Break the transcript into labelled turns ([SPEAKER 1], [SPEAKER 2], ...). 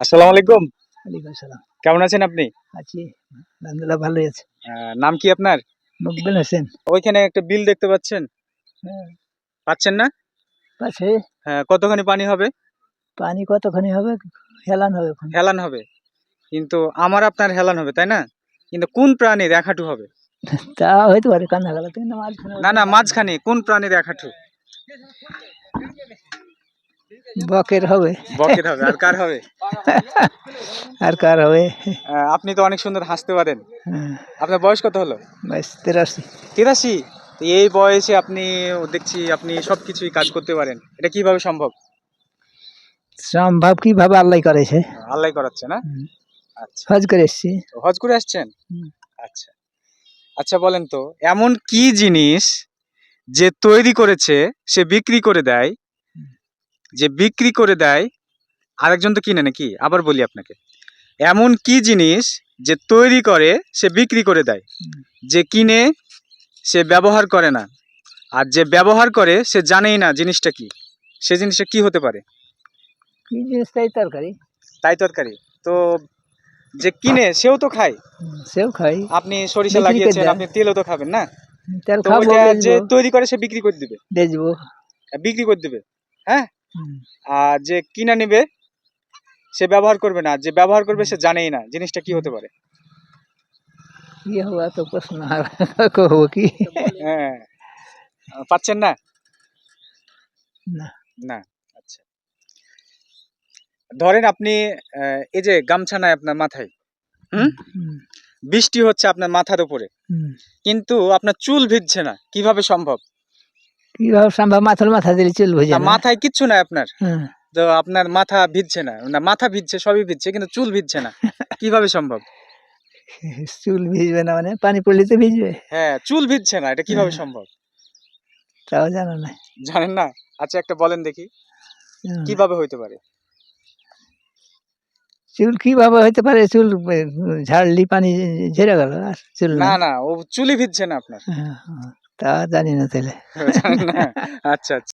[SPEAKER 1] আসসালামু আলাইকুম।
[SPEAKER 2] ওয়ালাইকুম সালাম
[SPEAKER 1] কেমন আছেন আপনি?
[SPEAKER 2] আছি। আলহামদুলিল্লাহ ভালোই আছে।
[SPEAKER 1] নাম কি আপনার?
[SPEAKER 2] মকবেল হোসেন।
[SPEAKER 1] ওইখানে একটা বিল দেখতে পাচ্ছেন?
[SPEAKER 2] হ্যাঁ।
[SPEAKER 1] পাচ্ছেন না?
[SPEAKER 2] পাশে
[SPEAKER 1] হ্যাঁ কতখানি পানি হবে?
[SPEAKER 2] পানি কতখানি হবে? হেলান হবে
[SPEAKER 1] হেলান হবে। কিন্তু আমার আপনার হেলান হবে তাই না? কিন্তু কোন প্রাণীর এক হাঁটু হবে?
[SPEAKER 2] তা হইতে পারে কান্না গেল
[SPEAKER 1] না না মাঝখানে কোন প্রাণীর এক হাঁটু
[SPEAKER 2] বকের হবে।
[SPEAKER 1] বকের হবে আর কার হবে?
[SPEAKER 2] আর কার হবে?
[SPEAKER 1] আপনি তো অনেক সুন্দর হাসতে পারেন।
[SPEAKER 2] হ্যাঁ,
[SPEAKER 1] আপনার বয়স কত হলো?
[SPEAKER 2] বাইশ তেরাশি।
[SPEAKER 1] তিরাশি? এই বয়সে আপনি দেখছি আপনি সবকিছুই কাজ করতে পারেন। এটা কীভাবে সম্ভব?
[SPEAKER 2] সম্ভব কীভাবে আল্লাহ করেছে।
[SPEAKER 1] আল্লাহ করাচ্ছে না? আচ্ছা।
[SPEAKER 2] হজ করে এসছি।
[SPEAKER 1] হজ করে আসছেন? আচ্ছা। আচ্ছা বলেন তো এমন কি জিনিস যে তৈরি করেছে সে বিক্রি করে দেয় যে বিক্রি করে দেয় আরেকজন তো কিনে নাকি? আবার বলি আপনাকে। এমন কি জিনিস যে তৈরি করে সে বিক্রি করে দেয়? যে কিনে সে ব্যবহার করে না। আর যে ব্যবহার করে সে জানেই না জিনিসটা কি। সে জিনিসটা কি হতে পারে?
[SPEAKER 2] কি জিনিস? তাই তরকারি।
[SPEAKER 1] তাই তরকারি। তো যে কিনে সেও তো খায়।
[SPEAKER 2] সেও খায়।
[SPEAKER 1] আপনি সরিষা লাগিয়েছেন আপনি তেলও তো খাবেন না?
[SPEAKER 2] তেল খাব
[SPEAKER 1] যে তৈরি করে সে বিক্রি করে দিবে।
[SPEAKER 2] বেচবো।
[SPEAKER 1] বিক্রি করে দিবে। হ্যাঁ? আর যে কিনা নিবে সে ব্যবহার করবে না। যে ব্যবহার করবে সে জানেই না। জিনিসটা কি হতে পারে?
[SPEAKER 2] তো প্রশ্ন। আর কহবো কি?
[SPEAKER 1] হ্যাঁ। পাচ্ছেন না?
[SPEAKER 2] না।
[SPEAKER 1] না? আচ্ছা। ধরেন আপনি এই যে গামছা নাই আপনার মাথায় হুম, বৃষ্টি হচ্ছে আপনার মাথার উপরে। কিন্তু আপনার চুল ভিজছে না। কীভাবে সম্ভব?
[SPEAKER 2] কীভাবে সম্ভব? মাথার মাথা দিলে চুল ভুজে
[SPEAKER 1] মাথায় কিচ্ছু নাই আপনার। তো আপনার মাথা ভিজছে না। না মাথা ভিজছে সবই ভিজছে কিন্তু চুল ভিজছে না। কীভাবে সম্ভব?
[SPEAKER 2] চুল ভিজবে না মানে? পানি পড়লে তো ভিজবে।
[SPEAKER 1] হ্যাঁ চুল ভিজছে না এটা কীভাবে
[SPEAKER 2] হ্যাঁ।
[SPEAKER 1] সম্ভব?
[SPEAKER 2] তাও জানো না
[SPEAKER 1] জানেন না? আচ্ছা একটা বলেন দেখি। কীভাবে হইতে পারে?
[SPEAKER 2] চুল কীভাবে হইতে পারে? চুল ঝাড়লি পানি ঝেড়ে গেল আর চুল
[SPEAKER 1] না
[SPEAKER 2] না
[SPEAKER 1] না ও চুলই ভিজছে না আপনার।
[SPEAKER 2] হ্যাঁ, হ্যাঁ, তা জানি না তাহলে।
[SPEAKER 1] আচ্ছা আচ্ছা।